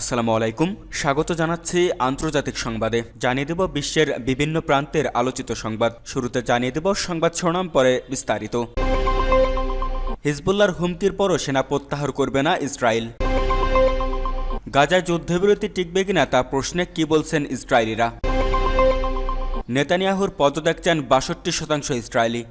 আসসালামু আলাইকুম। স্বাগত জানাচ্ছি আন্তর্জাতিক সংবাদে। জানিয়ে দেব বিশ্বের বিভিন্ন প্রান্তের আলোচিত সংবাদ। শুরুতে জানিয়ে দেব সংবাদ শোনাম পরে বিস্তারিত। হিজবুল্লার হুমকির পরও সেনা প্রত্যাহার করবে না ইসরায়েল। গাজায় যুদ্ধবিরতি টিকবে কিনা তা প্রশ্নে কি বলছেন ইসরায়েলিরা? নেতানিয়াহুর পদত্যাগ চান বাষট্টি শতাংশ ইসরায়েলি।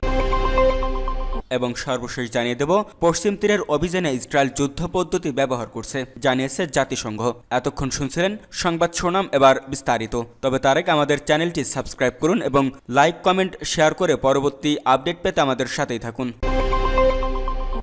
এবং সর্বশেষ জানিয়ে দেব, পশ্চিম তীরের অভিযানে ইসরায়েল যুদ্ধ পদ্ধতি ব্যবহার করছে, জানিয়েছে জাতিসংঘ। এতক্ষণ শুনছিলেন সংবাদ শোনাম এবার বিস্তারিত। তবে তারেক আমাদের চ্যানেলটি সাবস্ক্রাইব করুন এবং লাইক, কমেন্ট, শেয়ার করে পরবর্তী আপডেট পেতে আমাদের সাথেই থাকুন।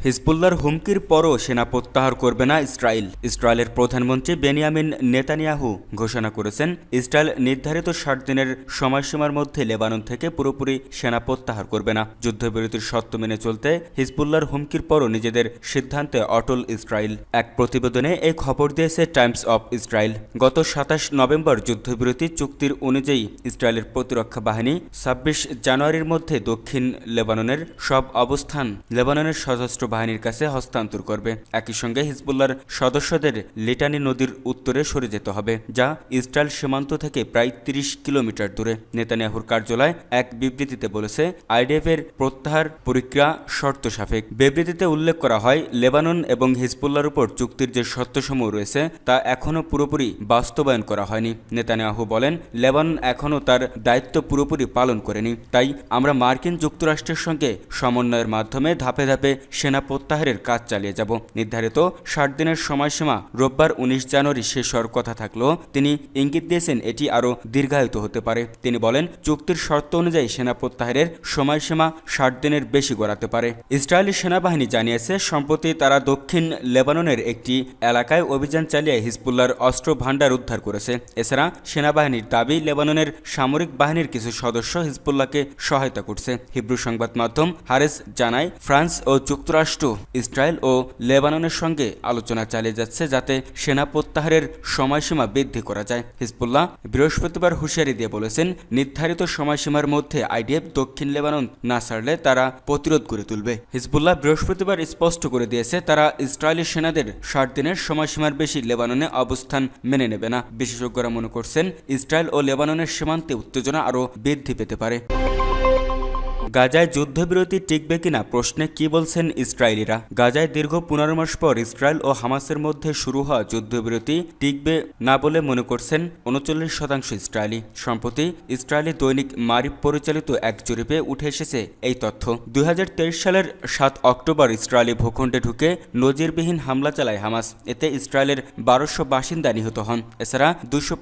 হিজবুল্লার হুমকির পরও সেনা প্রত্যাহার করবে না ইসরায়েল। ইসরায়েলের প্রধানমন্ত্রী বেনিয়ামিন নেতানিয়াহু ঘোষণা করেছেন, ইসরায়েল নির্ধারিত ষাট দিনের সময়সীমার মধ্যে লেবানন থেকে পুরোপুরি সেনা প্রত্যাহার করবে না। যুদ্ধবিরতির শর্ত মেনে চলতে হিজবুল্লার হুমকির পরও নিজেদের সিদ্ধান্তে অটল ইসরায়েল। এক প্রতিবেদনে এই খবর দিয়েছে টাইমস অব ইসরায়েল। গত সাতাশ নভেম্বর যুদ্ধবিরতি চুক্তির অনুযায়ী ইসরায়েলের প্রতিরক্ষা বাহিনী ছাব্বিশ জানুয়ারির মধ্যে দক্ষিণ লেবাননের সব অবস্থান লেবাননের সশস্ত্র বাহিনীর কাছে হস্তান্তর করবে। একই সঙ্গে হিজবুল্লার সদস্যদের লিটানি নদীর উত্তরে সরে যেতে হবে, যা ইসরায়েল সীমান্ত থেকে প্রায় তিরিশ কিলোমিটার দূরে। নেতানিয়াহুর কার্যালয় এক বিবৃতিতে বলেছে আইডিএফ এর প্রত্যাহার প্রক্রিয়া শর্ত সাপেক বিবৃতিতে উল্লেখ করা হয়, লেবানন এবং হিজবুল্লার উপর চুক্তির যে শর্তসমূহ রয়েছে, তা এখনও পুরোপুরি বাস্তবায়ন করা হয়নি। নেতানিয়াহু বলেন, লেবানন এখনও তার দায়িত্ব পুরোপুরি পালন করেনি। তাই আমরা মার্কিন যুক্তরাষ্ট্রের সঙ্গে সমন্বয়ের মাধ্যমে ধাপে ধাপে সেনা প্রত্যাহারের কাজ চালিয়ে যাব। নির্ধারিত ষাট দিনের সময়সীমা রোববার উনিশ জানুয়ারি শেষ হওয়ার কথা থাকলেও তিনি ইঙ্গিত দিয়েছেন এটি আরও দীর্ঘায়িত হতে পারে। তিনি বলেন, চুক্তির শর্ত অনুযায়ী সেনা প্রত্যাহারের সময়সীমা ষাট দিনের বেশি গড়াতে পারে। ইসরায়েলি সেনাবাহিনী জানিয়েছে, সম্প্রতি তারা দক্ষিণ লেবাননের একটি এলাকায় অভিযান চালিয়ে হিজবুল্লার অস্ত্র ভাণ্ডার উদ্ধার করেছে। এছাড়া সেনাবাহিনীর দাবি, লেবাননের সামরিক বাহিনীর কিছু সদস্য হিজবুল্লাহকে সহায়তা করছে। হিব্রু সংবাদ মাধ্যম হারেস জানায়, ফ্রান্স ও যুক্তরাষ্ট্র ইসরায়েল ও লেবাননের সঙ্গে আলোচনা চালিয়ে যাচ্ছে যাতে সেনা প্রত্যাহারের সময়সীমা বৃদ্ধি করা যায়। হিজবুল্লাহ বৃহস্পতিবার হুঁশিয়ারি দিয়ে বলেছেন, নির্ধারিত সময়সীমার মধ্যে আইডিএফ দক্ষিণ লেবানন না ছাড়লে তারা প্রতিরোধ করে তুলবে। হিজবুল্লাহ বৃহস্পতিবার স্পষ্ট করে দিয়েছে, তারা ইসরায়েলি সেনাদের ষাট দিনের সময়সীমার বেশি লেবাননে অবস্থান মেনে নেবে না। বিশেষজ্ঞরা মনে করছেন, ইসরায়েল ও লেবাননের সীমান্তে উত্তেজনা আরও বৃদ্ধি পেতে পারে। গাজায় যুদ্ধবিরতি টিকবে কিনা প্রশ্নে কি বলছেন ইসরায়েলিরা? গাজায় দীর্ঘ পনেরো মাস পর ইসরায়েল ও হামাসের মধ্যে শুরু হওয়া যুদ্ধবিরতি টিকবে না বলে মনে করছেন উনচল্লিশ শতাংশ ইসরায়েলি। সম্প্রতি ইসরায়েলি দৈনিক মারিফ পরিচালিত এক জরিপে উঠে এসেছে এই তথ্য। দুই হাজার তেইশ সালের সাত অক্টোবর ইসরায়েলি ভূখণ্ডে ঢুকে নজিরবিহীন হামলা চালায় হামাস। এতে ইসরায়েলের বারোশো বাসিন্দা নিহত হন। এছাড়া দুশো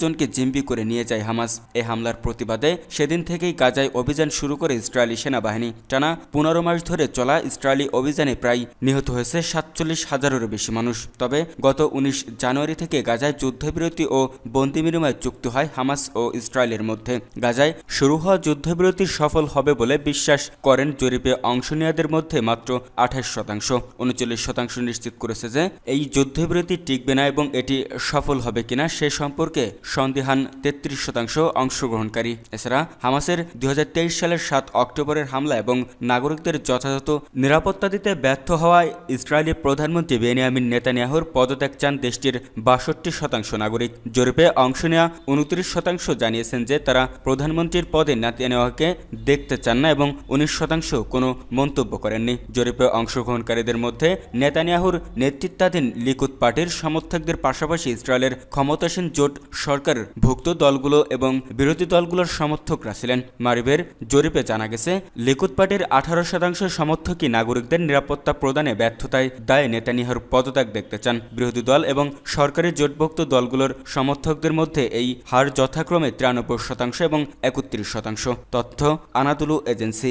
জনকে জিম্বি করে নিয়ে যায় হামাস। এ হামলার প্রতিবাদে সেদিন থেকেই গাজায় অভিযান শুরু করে ইসরায়েলি সেনাবাহিনী টানা পনেরো মাস ধরে চলা ইসরায়েলি অভিযানে প্রায় নিহত হয়েছে সাতচল্লিশ হাজারেরও বেশি মানুষ। তবে গত উনিশ জানুয়ারি থেকে গাজায় যুদ্ধবিরতি ও বন্দি বিনিময় চুক্তি হয় হামাস ও ইসরায়েলের মধ্যে। গাজায় শুরু হওয়া যুদ্ধবিরতি সফল হবে বলে বিশ্বাস করেন জরিপে অংশ নেওয়াদের মধ্যে মাত্র আঠাশ শতাংশ। উনচল্লিশ শতাংশ নিশ্চিত করেছে যে এই যুদ্ধবিরতি টিকবে না এবং এটি সফল হবে কিনা সে সম্পর্কে সন্দেহান তেত্রিশ শতাংশ অংশগ্রহণকারী। এছাড়া হামাসের দুই হাজার তেইশ সালের সাত অক্টোবরের হামলা এবং নাগরিকদের যথাযথ নিরাপত্তা দিতে ব্যর্থ হওয়ায় ইসরায়েলি প্রধানমন্ত্রী বেনিয়ামিন নেতানিয়াহুর পদত্যাগ চান দেশটির বাষট্টি শতাংশ নাগরিক। জরিপে অংশ নেওয়া উনত্রিশ শতাংশ জানিয়েছেন যে তারা প্রধানমন্ত্রীর পদে নেতানিয়াহুকে দেখতে চান না এবং উনিশ শতাংশ কোনো মন্তব্য করেননি। জরিপে অংশগ্রহণকারীদের মধ্যে নেতানিয়াহুর নেতৃত্বাধীন লিকুদ পার্টির সমর্থকদের পাশাপাশি ইসরায়েলের ক্ষমতাসীন জোট সরকার ভুক্ত দলগুলো এবং বিরোধী দলগুলোর সমর্থকরা ছিলেন। মারিবের জরিপে জানা গেছে লিকুদ পার্টির আঠারো শতাংশ সমর্থকই নাগরিকদের নিরাপত্তা প্রদানে ব্যর্থতায় দায়ে নেতানিয়াহুর পদত্যাগ দেখতে চান। বিরোধী দল এবং সরকারি জোটভুক্ত দলগুলোর সমর্থকদের মধ্যে এই হার যথাক্রমে তিরানব্বই শতাংশ এবং একত্রিশ শতাংশ। তথ্য আনাতুলু এজেন্সি।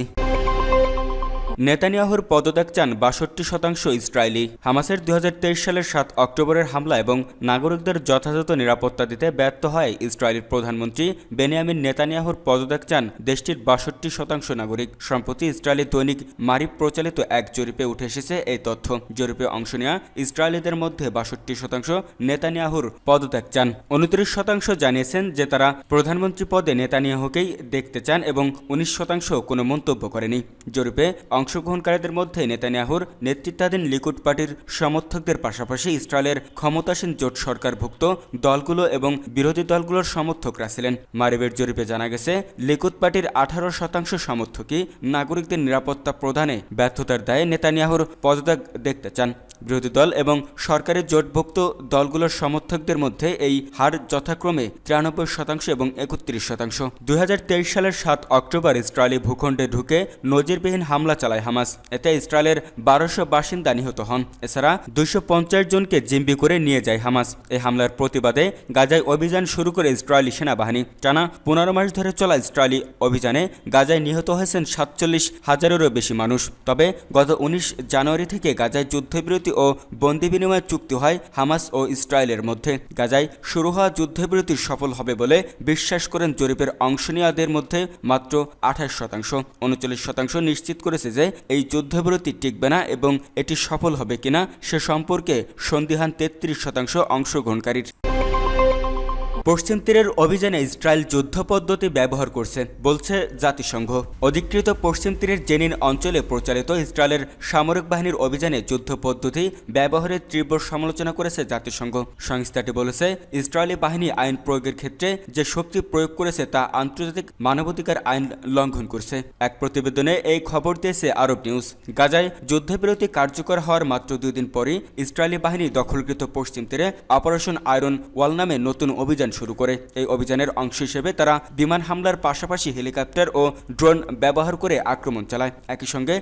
নেতানিয়াহুর পদত্যাগ চান বাষট্টি শতাংশ ইসরায়েলি। হামাসের দুই হাজার তেইশ সালের সাত অক্টোবরের হামলা এবং নাগরিকদের যথাযথ নিরাপত্তা দিতে ব্যর্থ হয় ইসরায়েলের প্রধানমন্ত্রী বেনিয়ামিন নেতানিয়াহুর পদত্যাগ চান দেশটির বাষট্টি শতাংশ নাগরিক। সম্প্রতি ইসরায়েলি দৈনিক মারিফ প্রচালিত এক জরিপে উঠে এসেছে এই তথ্য। জরিপে অংশ নেওয়া ইসরায়েলিদের মধ্যে বাষট্টি শতাংশ নেতানিয়াহুর পদত্যাগ চান। উনত্রিশ শতাংশ জানিয়েছেন যে তারা প্রধানমন্ত্রী পদে নেতানিয়াহুকেই দেখতে চান এবং উনিশ শতাংশ কোনো মন্তব্য করেনি। জরিপে অংশ অংশগ্রহণকারীদের মধ্যে নেতানিয়াহুর নেতৃত্বাধীন লিকুড পার্টির সমর্থকদের পাশাপাশি ইসরায়েলের ক্ষমতাসীন জোট সরকারভুক্ত দলগুলো এবং বিরোধী দলগুলোর সমর্থকরা ছিলেন। মারিবের জরিপে জানা গেছে লিকুদ পার্টির আঠারো শতাংশ সমর্থকই নাগরিকদের নিরাপত্তা প্রদানে ব্যর্থতার দায়ে নেতানিয়াহুর পদত্যাগ দেখতে চান। বিরোধী দল এবং সরকারি জোটভুক্ত দলগুলোর সমর্থকদের মধ্যে এই হার যথাক্রমে তিরানব্বই শতাংশ এবং একত্রিশ শতাংশ। দুই হাজার তেইশ সালের সাত অক্টোবর ইসরায়েলি ভূখণ্ডে ঢুকে নজিরবিহীন হামলা চালায়। হামাস এতে ইসরায়েলের বারোশো বাসিন্দা নিহত হন। এছাড়া দুইশো পঞ্চাশ জনকে জিম্বি করে নিয়ে যায় হামাস। এই হামলার প্রতিবাদে গাজায় অভিযান শুরু করে ইসরায়েলি সেনাবাহিনী। টানা পনেরো মাস ধরে চলা ইসরায়েলি অভিযানে গাজায় নিহত হয়েছেন সাতচল্লিশ হাজারেরও বেশি মানুষ। তবে গত উনিশ জানুয়ারি থেকে গাজায় যুদ্ধবিরতি ও বন্দি বিনিময় চুক্তি হয় হামাস ও ইসরায়েলের মধ্যে। গাজায় শুরু হওয়া যুদ্ধবিরতি সফল হবে বলে বিশ্বাস করেন জরিপের অংশ নেওয়াদের মধ্যে মাত্র আঠাশ শতাংশ। উনচল্লিশ শতাংশ নিশ্চিত করেছে যে এই যুদ্ধবিরতি টিকবে না এবং এটি সফল হবে কিনা সে সম্পর্কে সন্দিহান তেত্রিশ শতাংশ অংশগ্রহণকারীর। পশ্চিম তীরের অভিযানে ইসরায়েল যুদ্ধ পদ্ধতি ব্যবহার করছে, বলছে জাতিসংঘ। অধিকৃত পশ্চিম তীরের জেনিন অঞ্চলে প্রচারিত ইসরায়েলের সামরিক বাহিনীর অভিযানে যুদ্ধ পদ্ধতি ব্যবহারের তীব্র সমালোচনা করেছে জাতিসংঘ। সংস্থাটি বলেছে, ইসরায়েলি বাহিনী আইন প্রয়োগের ক্ষেত্রে যে শক্তি প্রয়োগ করেছে তা আন্তর্জাতিক মানবাধিকার আইন লঙ্ঘন করছে। এক প্রতিবেদনে এই খবর দিয়েছে আরব নিউজ। গাজায় যুদ্ধবিরতি কার্যকর হওয়ার মাত্র দুই দিন পরই ইসরায়েলি বাহিনী দখলকৃত পশ্চিম তীরে অপারেশন আয়রন ওয়াল নামে নতুন অভিযান শুরু করে। এই অভিযানের অংশ হিসেবে তারা বিমান হামলার পাশাপাশি হেলিকপ্টার ও ড্রোন ব্যবহার করে আক্রমণ চালায়। একই সঙ্গে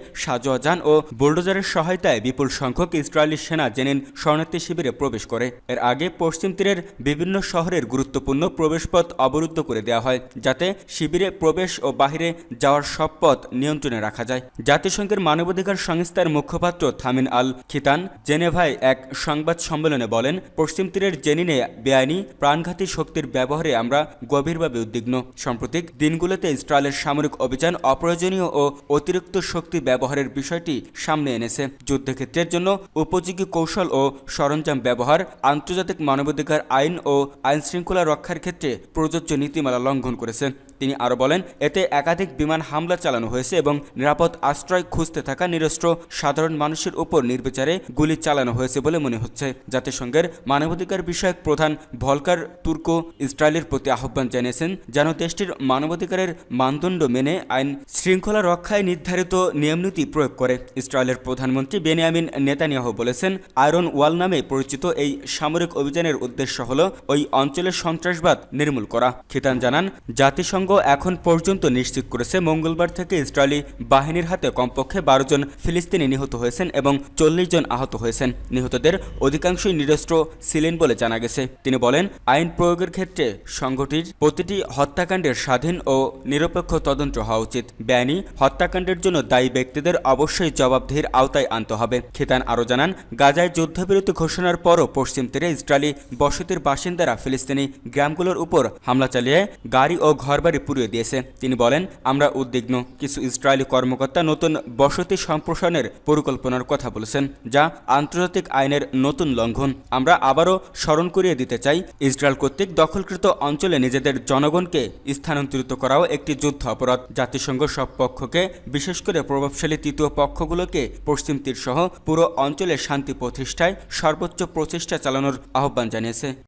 যান ও বুলডোজারের সহায়তায় বিপুল সংখ্যক ইসরায়েলি সেনা জেনিন শরণার্থী শিবিরে প্রবেশ করে। এর আগে পশ্চিম তীরের বিভিন্ন শহরের গুরুত্বপূর্ণ প্রবেশপথ অবরুদ্ধ করে দেওয়া হয়, যাতে শিবিরে প্রবেশ ও বাহিরে যাওয়ার সব পথ নিয়ন্ত্রণে রাখা যায়। জাতিসংঘের মানবাধিকার সংস্থার মুখপাত্র থামিন আল খিতান জেনেভায় এক সংবাদ সম্মেলনে বলেন, পশ্চিম তীরের জেনিনে বেআইনি প্রাণঘাতী শক্তির ব্যবহারে আমরা গভীরভাবে উদ্বিগ্ন। সাম্প্রতিক দিনগুলোতে ইসরায়েলের সামরিক অভিযান অপ্রয়োজনীয় ও অতিরিক্ত শক্তি ব্যবহারের বিষয়টি সামনে এনেছে। যুদ্ধক্ষেত্রের জন্য উপযোগী কৌশল ও সরঞ্জাম ব্যবহার, আন্তর্জাতিক মানবাধিকার আইন ও আইন শৃঙ্খলা রক্ষার ক্ষেত্রে প্রযোজ্য নীতিমালা লঙ্ঘন করেছে। তিনি আরও বলেন, এতে একাধিক বিমান হামলা চালানো হয়েছে এবং নিরাপদ আশ্রয় খুঁজতে থাকা নিরস্ত্র সাধারণ মানুষের উপর নির্বিচারে গুলি চালানো হয়েছে বলে মনে হচ্ছে। জাতিসংঘের মানবাধিকার বিষয়ক প্রধান ভলকার তুর্কো ইসরায়েলের প্রতি আহ্বান জানিয়েছেন, যেন দেশটির মানবাধিকারের মানদণ্ড মেনে আইন শৃঙ্খলা রক্ষায় নির্ধারিত নিয়মনীতি প্রয়োগ করে। ইসরায়েলের প্রধানমন্ত্রী বেনিয়ামিন নেতানিয়াহ বলেছেন, আয়রন ওয়াল নামে পরিচিত এই সামরিক অভিযানের উদ্দেশ্য হল ওই অঞ্চলের সন্ত্রাসবাদ নির্মূল করা। খিতান জানান, জাতিসংঘ এখন পর্যন্ত নিশ্চিত করেছে মঙ্গলবার থেকে ইসরায়েলি বাহিনীর হাতে কমপক্ষে বারো জন ফিলিস্তিনি নিহত হয়েছেন এবং চল্লিশ জন আহত হয়েছেন। নিহতদের অধিকাংশই নিরস্ত্র ছিলেন বলে জানা গেছে। তিনি বলেন, আইন প্রয়োগের ক্ষেত্রে সংগঠিত প্রতিটি হত্যাকাণ্ডের স্বাধীন ও নিরপেক্ষ তদন্ত হওয়া উচিত। বেআইনি হত্যাকাণ্ডের জন্য দায়ী ব্যক্তিদের অবশ্যই জবাবদিহির আওতায় আনতে হবে। খেতান আরও জানান, গাজায় যুদ্ধবিরতি ঘোষণার পরও পশ্চিম তীরে ইসরায়েলি বসতির বাসিন্দারা ফিলিস্তিনি গ্রামগুলোর উপর হামলা চালিয়ে গাড়ি ও ঘরবাড়ি পুড়িয়ে দিয়েছে। তিনি বলেন, আমরা উদ্বিগ্ন। কিছু ইসরায়েলি কর্মকর্তা নতুন বসতি সম্প্রসারণের পরিকল্পনার কথা বলেছেন, যা আন্তর্জাতিক আইনের নতুন লঙ্ঘন। আমরা আবারও স্মরণ করিয়ে দিতে চাই, ইসরায়েল কর্তৃক দখলকৃত অঞ্চলে নিজেদের জনগণকে স্থানান্তরিত করাও একটি যুদ্ধ অপরাধ। জাতিসংঘ সব পক্ষকে, বিশেষ করে প্রভাবশালী তৃতীয় পক্ষগুলোকে, পশ্চিম তীর সহ পুরো অঞ্চলে শান্তি প্রতিষ্ঠায় সর্বোচ্চ প্রচেষ্টা চালানোর আহ্বান জানিয়েছে।